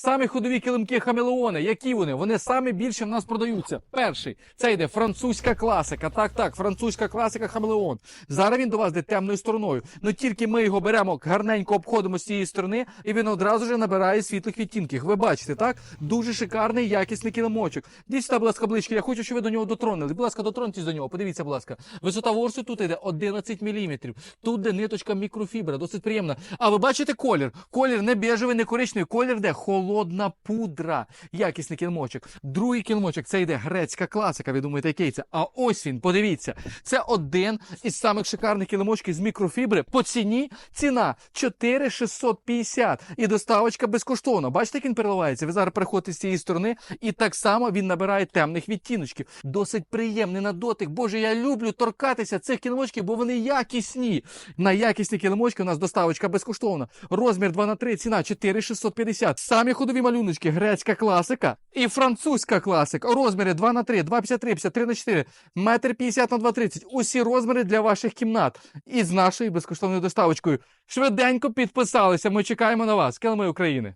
Самі ходові килимки хамелеони. Які вони? Вони самі більше в нас продаються. Перший це йде французька класика. Так, так, французька класика хамелеон. Зараз він до вас йде темною стороною. Ну тільки ми його беремо, гарненько обходимо з цієї сторони, і він одразу ж набирає світлих відтінків. Ви бачите, так? Дуже шикарний, якісний килимочок. Дійсно, будь ласка, ближче. Я хочу, щоб ви до нього дотронули. Будь ласка, дотроньтесь до нього. Подивіться, будь ласка. Висота ворсу тут йде 11 мм. Тут де ниточка мікрофібра, досить приємна. А ви бачите колір? Колір не бежевий, не коричневий, колір де холодна пудра. Якісний кілмочок. Другий кілмочок це йде грецька класика. Ви думаєте, який це? А ось він, подивіться. Це один із самих шикарних килимочків з мікрофібри. По ціні ціна 4650 і доставочка безкоштовна. Бачите, як він переливається? Ви зараз переходите з цієї сторони, і так само він набирає темних відтіночків. Досить приємний на дотик. Боже, я люблю торкатися цих килимочків, бо вони якісні. На якісні килимочки у нас доставочка безкоштовна. Розмір 2 на 3 ціна 4650. Самі ходові малюночки, грецька класика і французька класика. Розміри 2 на 3, 2,53, 53 на 4, метр 50 на 2,30. Усі розміри для ваших кімнат. І з нашою безкоштовною доставочкою. Швиденько підписалися. Ми чекаємо на вас. Килими України.